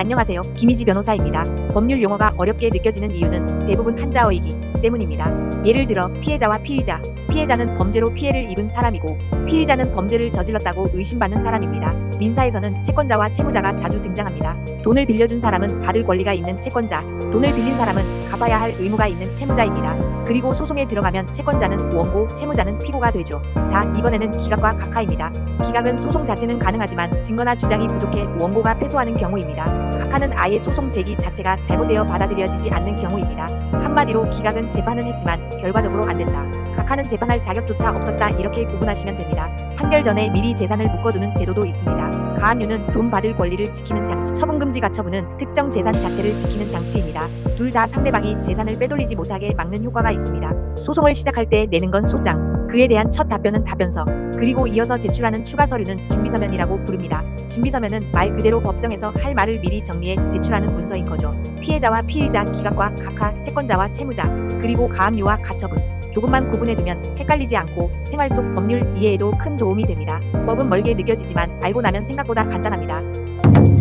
안녕하세요. 김희지 변호사입니다. 법률 용어가 어렵게 느껴지는 이유는 대부분 한자어이기 때문입니다. 예를 들어 피해자와 피의자. 피해자는 범죄로 피해를 입은 사람이고 피의자는 범죄를 저질렀다고 의심받는 사람입니다. 민사에서는 채권자와 채무자가 자주 등장합니다. 돈을 빌려준 사람은 받을 권리가 있는 채권자, 돈을 빌린 사람은 갚아야 할 의무가 있는 채무자입니다. 그리고 소송에 들어가면 채권자는 원고, 채무자는 피고가 되죠. 자, 이번에는 기각과 각하입니다. 기각은 소송 자체는 가능하지만 증거나 주장이 부족해 원고가 패소하는 경우입니다. 각하는 아예 소송 제기 자체가 잘못되어 받아들여지지 않는 경우입니다. 한마디로 기각은 재판은 했지만 결과적으로 안 된다. 각하는 재판 할 자격조차 없었다 이렇게 구분하시면 됩니다. 판결 전에 미리 재산을 묶어두는 제도도 있습니다. 가압류는 돈 받을 권리를 지키는 장치, 처분금지 가처분은 특정 재산 자체를 지키는 장치입니다. 둘 다 상대방이 재산을 빼돌리지 못하게 막는 효과가 있습니다. 소송을 시작할 때 내는 건 소장, 그에 대한 첫 답변은 답변서, 그리고 이어서 제출하는 추가 서류는 준비서면이라고 부릅니다. 준비서면은 말 그대로 법정에서 할 말을 미리 정리해 제출하는 문서인 거죠. 피해자와 피의자, 기각과 각하, 채권자와 채무자, 그리고 가압류와 가처분. 조금만 구분해두면 헷갈리지 않고 생활 속 법률 이해에도 큰 도움이 됩니다. 법은 멀게 느껴지지만 알고 나면 생각보다 간단합니다.